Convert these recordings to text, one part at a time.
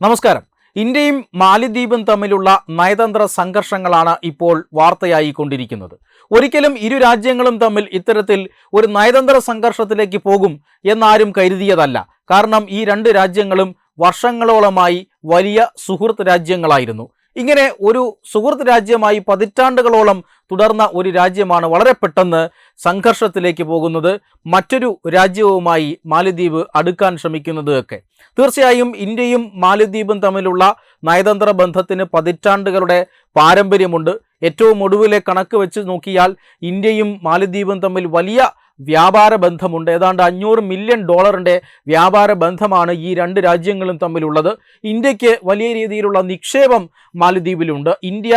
നമസ്കാരം. ഇന്ത്യയും മാലിദ്വീപും തമ്മിലുള്ള നയതന്ത്ര സംഘർഷങ്ങളാണ് ഇപ്പോൾ വാർത്തയായി കൊണ്ടിരിക്കുന്നത്. ഒരിക്കലും ഇരു രാജ്യങ്ങളും തമ്മിൽ ഇത്തരത്തിൽ ഒരു നയതന്ത്ര സംഘർഷത്തിലേക്ക് പോകും എന്നാരും കരുതിയതല്ല. കാരണം ഈ രണ്ട് രാജ്യങ്ങളും വർഷങ്ങളോളമായി വലിയ സുഹൃത്ത് രാജ്യങ്ങളായിരുന്നു. ഇങ്ങനെ ഒരു സുഹൃത്ത് രാജ്യമായി പതിറ്റാണ്ടുകളോളം തുടർന്ന ഒരു രാജ്യമാണ് വളരെ പെട്ടെന്ന് സംഘർഷത്തിലേക്ക് പോകുന്നത്. മറ്റൊരു രാജ്യവുമായി മാലിദ്വീപ് അടുക്കാൻ ശ്രമിക്കുന്നതൊക്കെ തീർച്ചയായും ഇന്ത്യയും മാലിദ്വീപും തമ്മിലുള്ള നയതന്ത്ര ബന്ധത്തിന് പതിറ്റാണ്ടുകളുടെ പാരമ്പര്യമുണ്ട്. ഏറ്റവും ഒടുവിലെ കണക്ക് വെച്ച് നോക്കിയാൽ ഇന്ത്യയും മാലിദ്വീപും തമ്മിൽ വലിയ വ്യാപാര ബന്ധമുണ്ട്. ഏതാണ്ട് അഞ്ഞൂറ് മില്യൺ ഡോളറിന്റെ വ്യാപാര ബന്ധമാണ് ഈ രണ്ട് രാജ്യങ്ങളും തമ്മിലുള്ളത്. ഇന്ത്യയ്ക്ക് വലിയ രീതിയിലുള്ള നിക്ഷേപം മാലദ്വീപിലുണ്ട്. ഇന്ത്യ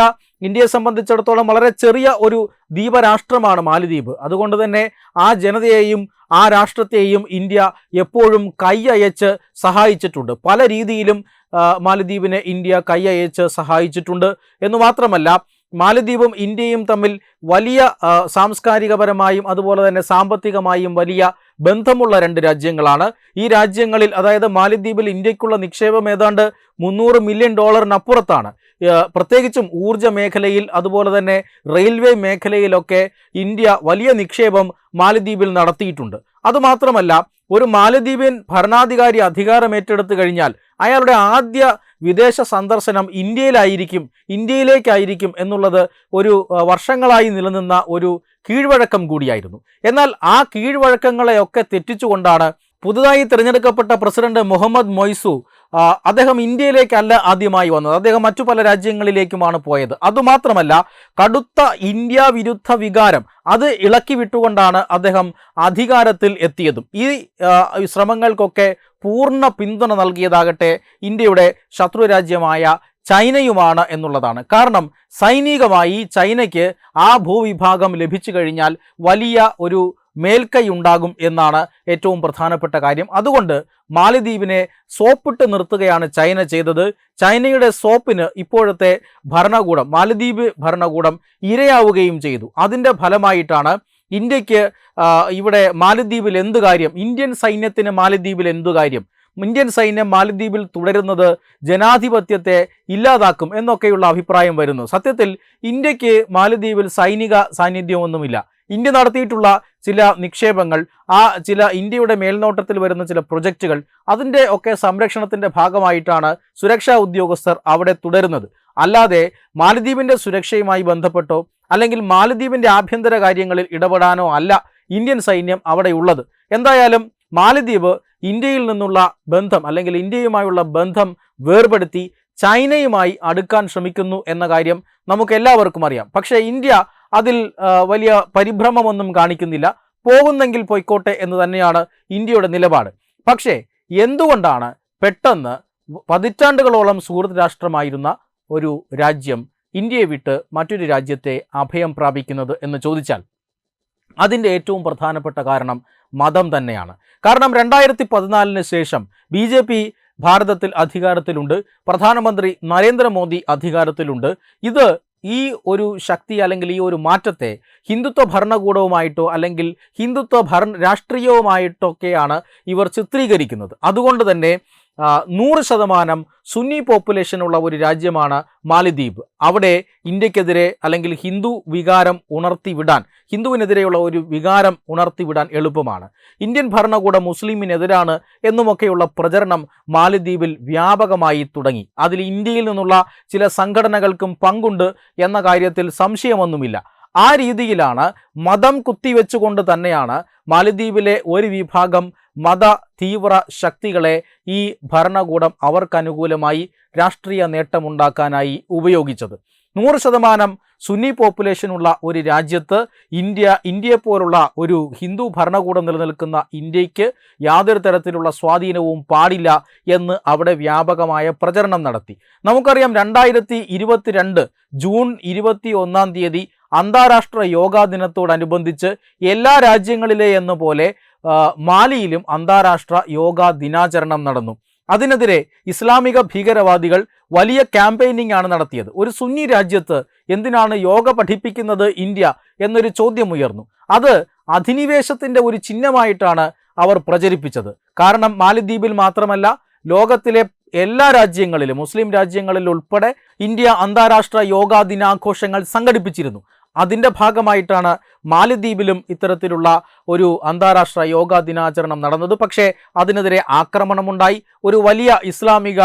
ഇന്ത്യയെ സംബന്ധിച്ചിടത്തോളം വളരെ ചെറിയ ഒരു ദ്വീപരാഷ്ട്രമാണ് മാലദ്വീപ്. അതുകൊണ്ട് തന്നെ ആ ജനതയെയും ആ രാഷ്ട്രത്തെയും ഇന്ത്യ എപ്പോഴും കൈ അയച്ച് സഹായിച്ചിട്ടുണ്ട്. പല രീതിയിലും മാലദ്വീപിനെ ഇന്ത്യ കൈ അയച്ച് സഹായിച്ചിട്ടുണ്ട്. എന്ന് മാത്രമല്ല മാലദ്വീപും ഇന്ത്യയും തമ്മിൽ വലിയ സാംസ്കാരികപരമായും അതുപോലെ തന്നെ സാമ്പത്തികമായും വലിയ ബന്ധമുള്ള രണ്ട് രാജ്യങ്ങളാണ്. ഈ രാജ്യങ്ങളിൽ അതായത് മാലദ്വീപിൽ ഇന്ത്യക്കുള്ള നിക്ഷേപം ഏതാണ്ട് മുന്നൂറ് മില്യൺ ഡോളറിനപ്പുറത്താണ്. പ്രത്യേകിച്ചും ഊർജ മേഖലയിൽ അതുപോലെ തന്നെ റെയിൽവേ മേഖലയിലൊക്കെ ഇന്ത്യ വലിയ നിക്ഷേപം മാലദ്വീപിൽ നടത്തിയിട്ടുണ്ട്. അതുമാത്രമല്ല ഒരു മാലദ്വീപിയൻ ഭരണാധികാരി അധികാരമേറ്റെടുത്തു കഴിഞ്ഞാൽ അയാളുടെ ആദ്യ വിദേശ സന്ദർശനം ഇന്ത്യയിലായിരിക്കും ഇന്ത്യയിലേക്കായിരിക്കും എന്നുള്ളത് ഒരു വർഷങ്ങളായി നിലനിന്ന ഒരു കീഴ്വഴക്കം കൂടിയായിരുന്നു. എന്നാൽ ആ കീഴ്വഴക്കങ്ങളെയൊക്കെ തെറ്റിച്ചുകൊണ്ടാണ് പുതുതായി തിരഞ്ഞെടുക്കപ്പെട്ട പ്രസിഡന്റ് മുഹമ്മദ് മൊയ്സു അദ്ദേഹം ഇന്ത്യയിലേക്കല്ല ആദ്യമായി വന്നത്. അദ്ദേഹം മറ്റു പല രാജ്യങ്ങളിലേക്കുമാണ് പോയത്. അതുമാത്രമല്ല കടുത്ത ഇന്ത്യ വിരുദ്ധ വികാരം അത് ഇളക്കി വിട്ടുകൊണ്ടാണ് അദ്ദേഹം അധികാരത്തിൽ എത്തിയതും. ഈ ശ്രമങ്ങൾക്കൊക്കെ പൂർണ പിന്തുണ നൽകിയതാകട്ടെ ഇന്ത്യയുടെ ശത്രുരാജ്യമായ ചൈനയുമാണ് എന്നുള്ളതാണ്. കാരണം സൈനികമായി ചൈനയ്ക്ക് ആ ഭൂവിഭാഗം ലഭിച്ചു കഴിഞ്ഞാൽ വലിയ ഒരു മേൽക്കൈ ഉണ്ടാകും എന്നാണ് ഏറ്റവും പ്രധാനപ്പെട്ട കാര്യം. അതുകൊണ്ട് മാലിദ്വീപിനെ സോപ്പിട്ട് നിർത്തുകയാണ് ചൈന ചെയ്തത്. ചൈനയുടെ സോപ്പിന് ഇപ്പോഴത്തെ ഭരണകൂടം മാലിദ്വീപ് ഭരണകൂടം ഇരയാവുകയും ചെയ്തു. അതിന്റെ ഫലമായിട്ടാണ് ഇന്ത്യയ്ക്ക് ഇവിടെ മാലദ്വീപിൽ എന്ത് കാര്യം? ഇന്ത്യൻ സൈന്യത്തിന് മാലദ്വീപിൽ എന്തു കാര്യം? ഇന്ത്യൻ സൈന്യം മാലദ്വീപിൽ തുടരുന്നത് ജനാധിപത്യത്തെ ഇല്ലാതാക്കും എന്നൊക്കെയുള്ള അഭിപ്രായം വരുന്നു. സത്യത്തിൽ ഇന്ത്യയ്ക്ക് മാലദ്വീപിൽ സൈനിക സാന്നിധ്യമൊന്നുമില്ല. ഇന്ത്യ നടത്തിയിട്ടുള്ള ചില നിക്ഷേപങ്ങൾ ആ ചില ഇന്ത്യയുടെ മേൽനോട്ടത്തിൽ വരുന്ന ചില പ്രൊജക്റ്റുകൾ അതിന്റെ ഒക്കെ സംരക്ഷണത്തിന്റെ ഭാഗമായിട്ടാണ് സുരക്ഷാ ഉദ്യോഗസ്ഥർ അവിടെ തുടരുന്നത്. അല്ലാതെ മാലദ്വീപിന്റെ സുരക്ഷയുമായി ബന്ധപ്പെട്ടോ അല്ലെങ്കിൽ മാലദ്വീപിന്റെ ആഭ്യന്തര കാര്യങ്ങളിൽ ഇടപെടാനോ അല്ല ഇന്ത്യൻ സൈന്യം അവിടെയുള്ളത്. എന്തായാലും മാലദ്വീപ് ഇന്ത്യയിൽ നിന്നുള്ള ബന്ധം അല്ലെങ്കിൽ ഇന്ത്യയുമായുള്ള ബന്ധം വേർപെടുത്തി ചൈനയുമായി അടുക്കാൻ ശ്രമിക്കുന്നു എന്ന കാര്യം നമുക്ക് എല്ലാവർക്കും അറിയാം. പക്ഷേ ഇന്ത്യ അതിൽ വലിയ പരിഭ്രമമൊന്നും കാണിക്കുന്നില്ല. പോകുന്നെങ്കിൽ പോയിക്കോട്ടെ എന്ന് തന്നെയാണ് ഇന്ത്യയുടെ നിലപാട്. പക്ഷേ എന്തുകൊണ്ടാണ് പെട്ടെന്ന് പതിറ്റാണ്ടുകളോളം സുഹൃത് രാഷ്ട്രമായിരുന്ന ഒരു രാജ്യം ഇന്ത്യയെ വിട്ട് മറ്റൊരു രാജ്യത്തെ അഭയം പ്രാപിക്കുന്നത് എന്ന് ചോദിച്ചാൽ അതിന്റെ ഏറ്റവും പ്രധാനപ്പെട്ട കാരണം മതം തന്നെയാണ്. കാരണം രണ്ടായിരത്തി പതിനാലിന് ശേഷം ബി ജെ പി ഭാരതത്തിൽ അധികാരത്തിലുണ്ട് പ്രധാനമന്ത്രി നരേന്ദ്രമോദി അധികാരത്തിലുണ്ട്. ഇത് ഈ ഒരു ശക്തി അല്ലെങ്കിൽ ഈ ഒരു മാറ്റത്തെ ഹിന്ദുത്വ ഭരണകൂടവുമായിട്ടോ അല്ലെങ്കിൽ ഹിന്ദുത്വ ഭരണ രാഷ്ട്രീയവുമായിട്ടൊക്കെയാണ് ഇവർ ചിത്രീകരിക്കുന്നത്. അതുകൊണ്ട് തന്നെ നൂറ് ശതമാനം സുന്നി പോപ്പുലേഷൻ ഉള്ള ഒരു രാജ്യമാണ് മാലിദ്വീപ്. അവിടെ ഇന്ത്യക്കെതിരെ അല്ലെങ്കിൽ ഹിന്ദു വികാരം ഉണർത്തിവിടാൻ ഹിന്ദുവിനെതിരെയുള്ള ഒരു വികാരം ഉണർത്തിവിടാൻ എളുപ്പമാണ്. ഇന്ത്യൻ ഭരണകൂടം മുസ്ലിമിനെതിരാണ് എന്നുമൊക്കെയുള്ള പ്രചരണം മാലിദ്വീപിൽ വ്യാപകമായി തുടങ്ങി. അതിൽ ഇന്ത്യയിൽ നിന്നുള്ള ചില സംഘടനകൾക്കും പങ്കുണ്ട് എന്ന കാര്യത്തിൽ സംശയമൊന്നുമില്ല. ആ രീതിയിലാണ് മതം കുത്തിവെച്ചുകൊണ്ട് തന്നെയാണ് മാലിദ്വീപിലെ ഒരു വിഭാഗം മത തീവ്ര ശക്തികളെ ഈ ഭരണകൂടം അവർക്കനുകൂലമായി രാഷ്ട്രീയ നേട്ടമുണ്ടാക്കാനായി ഉപയോഗിച്ചത്. നൂറ് ശതമാനം സുന്നി പോപ്പുലേഷനുള്ള ഒരു രാജ്യത്ത് ഇന്ത്യ ഇന്ത്യയെപ്പോലുള്ള ഒരു ഹിന്ദു ഭരണകൂടം നിലനിൽക്കുന്ന ഇന്ത്യയ്ക്ക് യാതൊരു തരത്തിലുള്ള സ്വാധീനവും പാടില്ല എന്ന് അവിടെ വ്യാപകമായ പ്രചരണം നടത്തി. നമുക്കറിയാം രണ്ടായിരത്തി ഇരുപത്തിരണ്ട് ജൂൺ ഇരുപത്തി ഒന്നാം തീയതി അന്താരാഷ്ട്ര യോഗാ ദിനത്തോടനുബന്ധിച്ച് എല്ലാ രാജ്യങ്ങളിലെ എന്ന പോലെ മാലിയിലും അന്താരാഷ്ട്ര യോഗാ ദിനാചരണം നടന്നു. അതിനെതിരെ ഇസ്ലാമിക ഭീകരവാദികൾ വലിയ ക്യാമ്പയിനിങ് ആണ് നടത്തിയത്. ഒരു സുന്നി രാജ്യത്ത് എന്തിനാണ് യോഗ പഠിപ്പിക്കുന്നത് ഇന്ത്യ എന്നൊരു ചോദ്യം ഉയർന്നു അത് അധിനിവേശത്തിന്റെ ഒരു ചിഹ്നമായിട്ടാണ് അവർ പ്രചരിപ്പിച്ചത്. കാരണം മാലിദ്വീപിൽ മാത്രമല്ല ലോകത്തിലെ എല്ലാ രാജ്യങ്ങളിലും മുസ്ലിം രാജ്യങ്ങളിൽ ഉൾപ്പെടെ ഇന്ത്യ അന്താരാഷ്ട്ര യോഗാ ദിനാഘോഷങ്ങൾ സംഘടിപ്പിച്ചിരുന്നു. അതിന്റെ ഭാഗമായിട്ടാണ് മാലദ്വീപിലും ഇത്തരത്തിലുള്ള ഒരു അന്താരാഷ്ട്ര യോഗാ ദിനാചരണം നടന്നത്. പക്ഷേ അതിനെതിരെ ആക്രമണമുണ്ടായി. ഒരു വലിയ ഇസ്ലാമിക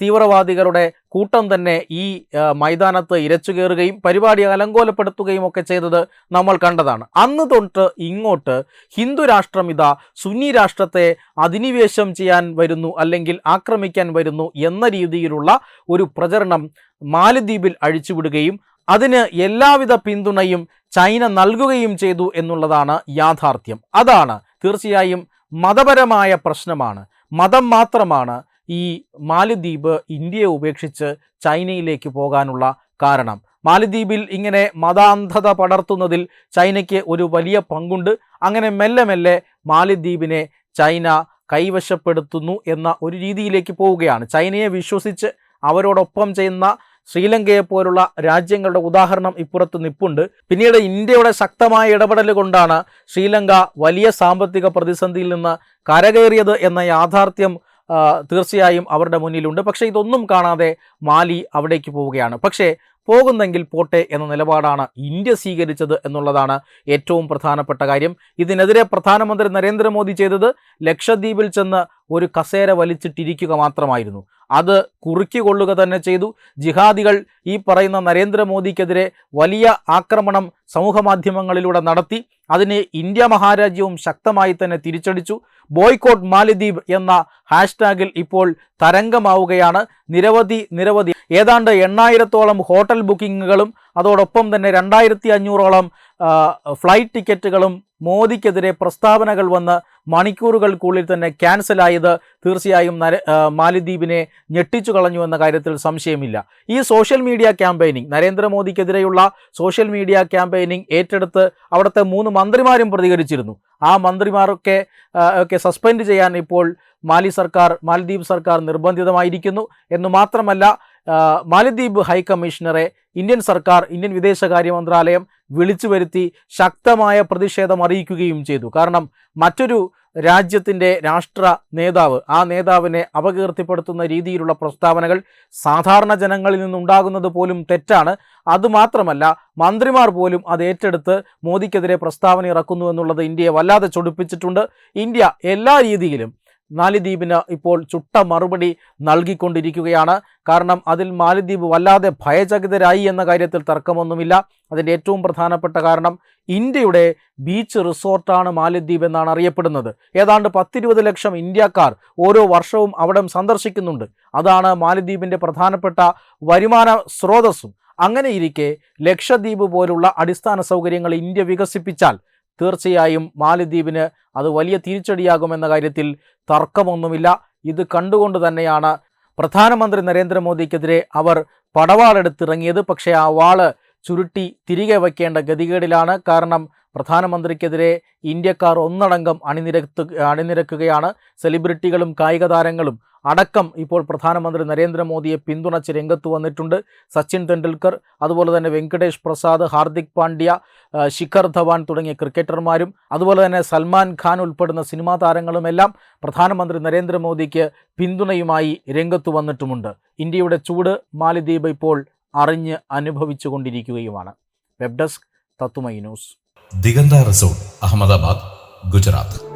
തീവ്രവാദികളുടെ കൂട്ടം തന്നെ ഈ മൈതാനത്ത് ഇരച്ചു കയറുകയും പരിപാടി അലങ്കോലപ്പെടുത്തുകയും ഒക്കെ ചെയ്തത് നമ്മൾ കണ്ടതാണ്. അന്ന് തൊട്ട് ഇങ്ങോട്ട് ഹിന്ദു രാഷ്ട്രം ഇതാ സുന്നി രാഷ്ട്രത്തെ അധിനിവേശം ചെയ്യാൻ വരുന്നു അല്ലെങ്കിൽ ആക്രമിക്കാൻ വരുന്നു എന്ന രീതിയിലുള്ള ഒരു പ്രചരണം മാലദ്വീപിൽ അഴിച്ചുവിടുകയും അതിന് എല്ലാവിധ പിന്തുണയും ചൈന നൽകുകയും ചെയ്തു എന്നുള്ളതാണ് യാഥാർത്ഥ്യം. അതാണ് തീർച്ചയായും മതപരമായ പ്രശ്നമാണ്. മതം മാത്രമാണ് ഈ മാലിദ്വീപ് ഇന്ത്യയെ ഉപേക്ഷിച്ച് ചൈനയിലേക്ക് പോകാനുള്ള കാരണം. മാലിദ്വീപിൽ ഇങ്ങനെ മതാന്ധത പടർത്തുന്നതിൽ ചൈനയ്ക്ക് ഒരു വലിയ പങ്കുണ്ട്. അങ്ങനെ മെല്ലെ മെല്ലെ മാലിദ്വീപിനെ ചൈന കൈവശപ്പെടുത്തുന്നു എന്ന ഒരു രീതിയിലേക്ക് പോവുകയാണ്. ചൈനയെ വിശ്വസിച്ച് അവരോടൊപ്പം ചെയ്യുന്ന ശ്രീലങ്കയെ പോലുള്ള രാജ്യങ്ങളുടെ ഉദാഹരണം ഇപ്പുറത്ത് നിപ്പുണ്ട്. പിന്നീട് ഇന്ത്യയുടെ ശക്തമായ ഇടപെടൽ കൊണ്ടാണ് ശ്രീലങ്ക വലിയ സാമ്പത്തിക പ്രതിസന്ധിയിൽ നിന്ന് കരകയറിയത് എന്ന യാഥാർത്ഥ്യം തീർച്ചയായും അവരുടെ മുന്നിലുണ്ട്. പക്ഷേ ഇതൊന്നും കാണാതെ മാലി അവിടേക്ക് പോവുകയാണ്. പക്ഷേ പോകുന്നെങ്കിൽ പോട്ടെ എന്ന നിലപാടാണ് ഇന്ത്യ സ്വീകരിച്ചത് എന്നുള്ളതാണ് ഏറ്റവും പ്രധാനപ്പെട്ട കാര്യം. ഇതിനെതിരെ പ്രധാനമന്ത്രി നരേന്ദ്രമോദി ചെയ്തത് ലക്ഷദ്വീപിൽ ചെന്ന് ഒരു കസേര വലിച്ചിട്ടിരിക്കുക മാത്രമായിരുന്നു. അത് കുറുക്കിക്കൊള്ളുക തന്നെ ചെയ്തു. ജിഹാദികൾ ഈ പറയുന്ന നരേന്ദ്രമോദിക്കെതിരെ വലിയ ആക്രമണം സമൂഹമാധ്യമങ്ങളിലൂടെ നടത്തി. അതിനെ ഇന്ത്യ മഹാരാജ്യവും ശക്തമായി തന്നെ തിരിച്ചടിച്ചു. ബോയ്ക്കോട്ട് മാലിദ്വീപ് എന്ന ഹാഷ്ടാഗിൽ ഇപ്പോൾ തരംഗമാവുകയാണ്. നിരവധി നിരവധി. ഏതാണ്ട് എണ്ണായിരത്തോളം ഹോട്ടൽ ബുക്കിങ്ങുകളും അതോടൊപ്പം തന്നെ രണ്ടായിരത്തി അഞ്ഞൂറോളം ഫ്ലൈറ്റ് ടിക്കറ്റുകളും മോദിക്കെതിരെ പ്രസ്താവനകൾ വന്ന് മണിക്കൂറുകൾക്കുള്ളിൽ തന്നെ ക്യാൻസലായത് തീർച്ചയായും നര മാലിദ്വീപിനെ ഞെട്ടിച്ചു കളഞ്ഞു എന്ന കാര്യത്തിൽ സംശയമില്ല. ഈ സോഷ്യൽ മീഡിയ ക്യാമ്പയിനിങ് നരേന്ദ്രമോദിക്കെതിരെയുള്ള സോഷ്യൽ മീഡിയ ക്യാമ്പയിനിങ് ഏറ്റെടുത്ത് അവിടുത്തെ മൂന്ന് മന്ത്രിമാരും പ്രതികരിച്ചിരുന്നു. ആ മന്ത്രിമാരൊക്കെ ഒക്കെ സസ്പെൻഡ് ചെയ്യാൻ ഇപ്പോൾ മാലി സർക്കാർ മാലിദ്വീപ് സർക്കാർ നിർബന്ധിതമായിരിക്കുന്നു. എന്ന് മാത്രമല്ല മാലദ്വീപ് ഹൈക്കമ്മീഷണറെ ഇന്ത്യൻ സർക്കാർ ഇന്ത്യൻ വിദേശകാര്യ മന്ത്രാലയം വിളിച്ചു വരുത്തി ശക്തമായ പ്രതിഷേധം അറിയിക്കുകയും ചെയ്തു. കാരണം മറ്റൊരു രാജ്യത്തിന്റെ രാഷ്ട്ര നേതാവ് ആ നേതാവിനെ അപകീർത്തിപ്പെടുത്തുന്ന രീതിയിലുള്ള പ്രസ്താവനകൾ സാധാരണ ജനങ്ങളിൽ നിന്നുണ്ടാകുന്നത് പോലും തെറ്റാണ്. അതുമാത്രമല്ല മന്ത്രിമാർ പോലും അത് ഏറ്റെടുത്ത് മോദിക്കെതിരെ പ്രസ്താവന ഇറക്കുന്നു എന്നുള്ളത് ഇന്ത്യയെ വല്ലാതെ ചൊടിപ്പിച്ചിട്ടുണ്ട്. ഇന്ത്യ എല്ലാ രീതിയിലും മാലിദ്വീപിന് ഇപ്പോൾ ചുട്ട മറുപടി നൽകിക്കൊണ്ടിരിക്കുകയാണ്. കാരണം അതിൽ മാലിദ്വീപ് വല്ലാതെ ഭയചകിതരായി എന്ന കാര്യത്തിൽ തർക്കമൊന്നുമില്ല. അതിന്റെ ഏറ്റവും പ്രധാനപ്പെട്ട കാരണം ഇന്ത്യയുടെ ബീച്ച് റിസോർട്ടാണ് മാലിദ്വീപ് എന്നാണ് അറിയപ്പെടുന്നത്. ഏതാണ്ട് പത്തിരുപത് ലക്ഷം ഇന്ത്യക്കാർ ഓരോ വർഷവും അവിടെ സന്ദർശിക്കുന്നുണ്ട്. അതാണ് മാലിദ്വീപിന്റെ പ്രധാനപ്പെട്ട വരുമാന സ്രോതസ്സും. അങ്ങനെയിരിക്കെ ലക്ഷദ്വീപ് പോലുള്ള അടിസ്ഥാന സൗകര്യങ്ങൾ ഇന്ത്യ വികസിപ്പിച്ചാൽ തീർച്ചയായും മാലിദ്വീപിന് അത് വലിയ തിരിച്ചടിയാകുമെന്ന കാര്യത്തിൽ തർക്കമൊന്നുമില്ല. ഇത് കണ്ടുകൊണ്ട് തന്നെയാണ് പ്രധാനമന്ത്രി നരേന്ദ്രമോദിക്കെതിരെ അവർ പടവാളെടുത്തിറങ്ങിയത്. പക്ഷേ ആ വാൾ ചുരുട്ടി തിരികെ വയ്ക്കേണ്ട ഗതികേടിലാണ്. കാരണം പ്രധാനമന്ത്രിക്കെതിരെ ഇന്ത്യക്കാർ ഒന്നടങ്കം അണിനിരത്ത് അണിനിരക്കുകയാണ്. സെലിബ്രിറ്റികളും കായിക താരങ്ങളും അടക്കം ഇപ്പോൾ പ്രധാനമന്ത്രി നരേന്ദ്രമോദിയെ പിന്തുണച്ച് രംഗത്ത് വന്നിട്ടുണ്ട്. സച്ചിൻ ടെണ്ടുൽക്കർ അതുപോലെ തന്നെ വെങ്കടേഷ് പ്രസാദ് ഹാർദിക് പാണ്ഡ്യ ശിഖർ ധവാൻ തുടങ്ങിയ ക്രിക്കറ്റർമാരും അതുപോലെ തന്നെ സൽമാൻ ഖാൻ ഉൾപ്പെടുന്ന സിനിമാ താരങ്ങളുമെല്ലാം പ്രധാനമന്ത്രി നരേന്ദ്രമോദിക്ക് പിന്തുണയുമായി രംഗത്ത് വന്നിട്ടുമുണ്ട്. ഇന്ത്യയുടെ ചൂട് മാലിദ്വീപ് ഇപ്പോൾ അറിഞ്ഞ് അനുഭവിച്ചു കൊണ്ടിരിക്കുകയുമാണ് വെബ് ഡെസ്ക് തത്തുമൈ ന്യൂസ്. ദിഗന്ത റിസോർട്ട് അഹമ്മദാബാദ് ഗുജറാത്ത്.